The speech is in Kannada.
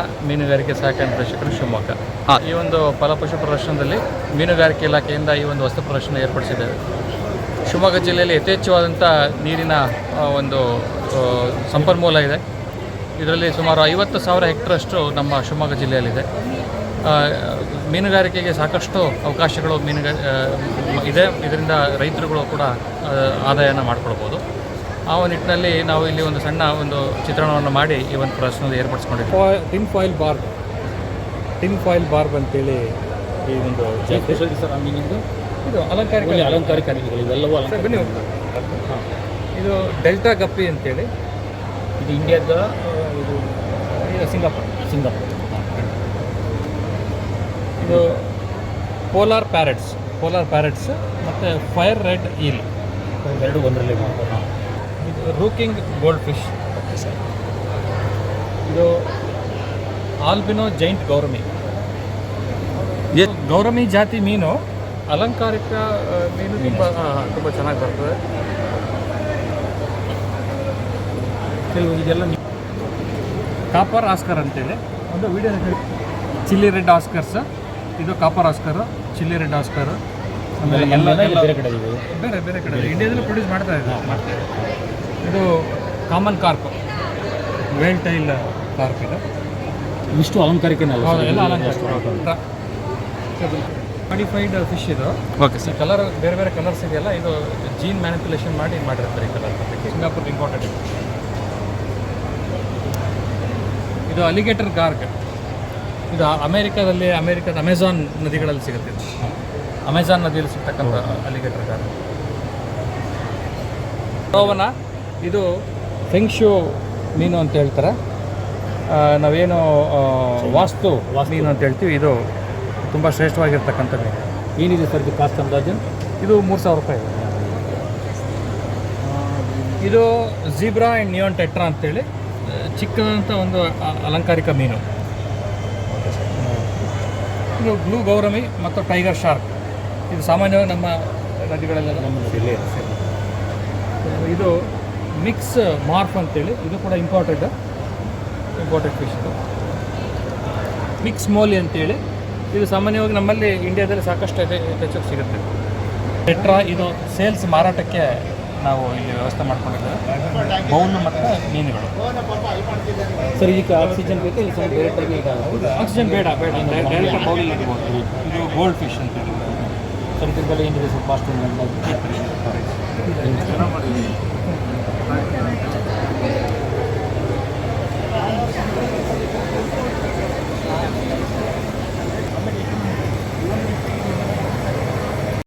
ಮೀನುಗಾರಿಕೆ ಸಹಕಾರ ನಿರ್ದೇಶಕರು ಶಿವಮೊಗ್ಗ. ಈ ಒಂದು ಫಲಪುಷ್ಪ ಪ್ರದರ್ಶನದಲ್ಲಿ ಮೀನುಗಾರಿಕೆ ಇಲಾಖೆಯಿಂದ ಈ ಒಂದು ವಸ್ತು ಪ್ರದರ್ಶನ ಏರ್ಪಡಿಸಿದ್ದೇವೆ. ಶಿವಮೊಗ್ಗ ಜಿಲ್ಲೆಯಲ್ಲಿ ಯಥೇಚ್ಛವಾದಂಥ ನೀರಿನ ಒಂದು ಸಂಪನ್ಮೂಲ ಇದೆ. ಇದರಲ್ಲಿ ಸುಮಾರು ಐವತ್ತು ಸಾವಿರ ಹೆಕ್ಟರಷ್ಟು ನಮ್ಮ ಶಿವಮೊಗ್ಗ ಜಿಲ್ಲೆಯಲ್ಲಿದೆ. ಮೀನುಗಾರಿಕೆಗೆ ಸಾಕಷ್ಟು ಅವಕಾಶಗಳು ಮೀನು ಆ, ಇದೆ. ಇದರಿಂದ ರೈತರುಗಳು ಕೂಡ ಆದಾಯನ ಮಾಡ್ಕೊಳ್ಬೋದು. ಆ ಒಂದು ನಿಟ್ಟಿನಲ್ಲಿ ನಾವು ಇಲ್ಲಿ ಒಂದು ಸಣ್ಣ ಒಂದು ಚಿತ್ರಣವನ್ನು ಮಾಡಿ ಈ ಒಂದು ಪ್ರದರ್ಶನ ಏರ್ಪಡಿಸ್ಕೊಂಡಿದ್ದೀವಿ. Tin foil barb. Tin foil barb ಅಂತೇಳಿ ಈ ಒಂದು ಇದು ಅಲಂಕಾರಿಕ ಅಲಂಕಾರಿಕ ಇವೆಲ್ಲವೂ. ಇದು. ಡೆಲ್ಟಾ ಗಪ್ಪಿ ಅಂತೇಳಿ. ಇದು ಇಂಡಿಯಾದ ಇದು ಸಿಂಗಾಪುರ್. ಸಿಂಗಾಪುರ್. ಇದು ಪೋಲಾರ್ ಪ್ಯಾರೆಟ್ಸ್ ಪೋಲಾರ್ ಪ್ಯಾರೆಟ್ಸ್ ಮತ್ತು ಫೈರ್ ರೆಡ್ ಈಲ್ ಎರಡು ಒಂದರಲ್ಲಿ ಇದು ರೂಕಿಂಗ್ ಗೋಲ್ಡ್ ಫಿಶ್ ಇದು ಆಲ್ಬಿನೋ ಜೈಂಟ್ ಗೌರಮಿ. ಗೌರಮಿ ಜಾತಿ ಮೀನು? ಅಲಂಕಾರಿಕ ಮೀನು ತುಂಬ ತುಂಬ ಚೆನ್ನಾಗಿ ಬರ್ತದೆ. ಕೆಲವು ಇದೆಲ್ಲ ಕಾಪರ್ ಆಸ್ಕರ್ ಅಂತೇಳಿ. ಒಂದು ವಿಡಿಯೋ ಚಿಲ್ಲಿ ರೆಡ್ ಆಸ್ಕರ್ಸ್. ಇದು copper oscar chilli red oscar. ಆಮೇಲೆ ಎಲ್ಲ ಎಲ್ಲ ಬೇರೆ ಕಡೆ ಇದೆ. ಬೇರೆ ಬೇರೆ ಕಡೆ ಇಂಡಿಯಾದಲ್ಲೂ ಪ್ರೊಡ್ಯೂಸ್ ಮಾಡ್ತಾ ಇದ್ದಾರೆ. ಇದು common carp veil tail carp ಇದು. ಇಷ್ಟು ಅಲಂಕಾರಿಕನಲ್ಲ ಎಲ್ಲ ಇದು ಅಲಂಕಾರ ಮಾಡಿಫೈಡ್ ಫಿಶ್ ಇದು. ಓಕೆ ಸರ್ ಕಲರ್ ಬೇರೆ ಬೇರೆ ಕಲರ್ಸ್ ಇದೆಯಲ್ಲ ಇದು ಜೀನ್ ಮ್ಯಾನಿಪುಲೇಷನ್ ಮಾಡಿ ಮಾಡಿರ್ತಾರೆ ಈ ಕಲರ್ ಸಿಂಗಾಪುರ್ ಇಂಪಾರ್ಟೆಂಟ್ ಇದು. ಇದು ಅಲಿಗೇಟರ್ ಗಾರ್ಗ್ ಇದು ಅಮೇರಿಕಾದಲ್ಲಿ ಅಮೇರಿಕದ ಅಮೆಝಾನ್ ನದಿಗಳಲ್ಲಿ ಸಿಗುತ್ತೆ ಇದು ಅಮೆಝಾನ್ ನದಿಯಲ್ಲಿ ಸಿಗ್ತಕ್ಕಂಥ ಅಲಿಗೇಟರ್ ಗಾರ್ಡನ್ ಸರೋವನ ಇದು ಫೆಂಕ್ಷು ಮೀನು ಅಂತ ಹೇಳ್ತಾರೆ. ನಾವೇನು ವಾಸ್ತು ಮೀನು ಅಂತ ಹೇಳ್ತೀವಿ. ಇದು ತುಂಬ ಶ್ರೇಷ್ಠವಾಗಿರ್ತಕ್ಕಂಥ ಮೀನು. ಏನಿದೆ ಸರ್ ಇದು ಕಾಸ್ಟ್ ಅಂದಾಜು? ಇದು ಮೂರು ಸಾವಿರ ರೂಪಾಯಿ. ಇದೆ ಇದು ಝೀಬ್ರಾ ಆ್ಯಂಡ್ ನಿಯೋನ್ ಟೆಟ್ರಾ ಅಂತೇಳಿ ಚಿಕ್ಕದಂಥ ಒಂದು ಅಲಂಕಾರಿಕ ಮೀನು. ಇದು ಬ್ಲೂ ಗೌರಮಿ ಮತ್ತು ಟೈಗರ್ ಶಾರ್ಕ್. ಇದು ಸಾಮಾನ್ಯವಾಗಿ ನಮ್ಮ ನದಿಗಳಲ್ಲೆಲ್ಲ ನಮ್ಮ ಇದು ಮಿಕ್ಸ್ ಮಾರ್ಪ್ ಅಂತೇಳಿ ಇದು ಕೂಡ ಇಂಪಾರ್ಟೆಂಟ್ ಇಂಪಾರ್ಟೆಂಟ್ ಫಿಶ್ ಇದು. ಮಿಕ್ಸ್ ಮೋಲಿ ಅಂತೇಳಿ ಇದು ಸಾಮಾನ್ಯವಾಗಿ ನಮ್ಮಲ್ಲಿ ಇಂಡಿಯಾದಲ್ಲಿ ಸಾಕಷ್ಟು ಹೆಚ್ಚು ಸಿಗುತ್ತೆ. ಟೆಟ್ರಾ ಇದು ಸೇಲ್ಸ್ ಮಾರಾಟಕ್ಕೆ ನಾವು ಇಲ್ಲಿ ವ್ಯವಸ್ಥೆ ಮಾಡ್ಕೊಂಡಿದ್ದೇವೆ. ಬೌಲು ಮತ್ತು ಮೀನುಗಳು. ಸರ್ ಈಗ ಆಕ್ಸಿಜನ್ ಬೇಕು ಆಕ್ಸಿಜನ್ ಬೇಡ ಬೇಡ. ಡೈರೆಕ್ಟ್ ಬೌಲ್ ಇಡ್ಬೋದು ಇದು ಗೋಲ್ಡ್ ಫಿಶ್ ಅಂತ ಇದ್ರ ಬೆಲೆ ಏನಿದೆ ಸ್ವಲ್ಪ ಅಷ್ಟು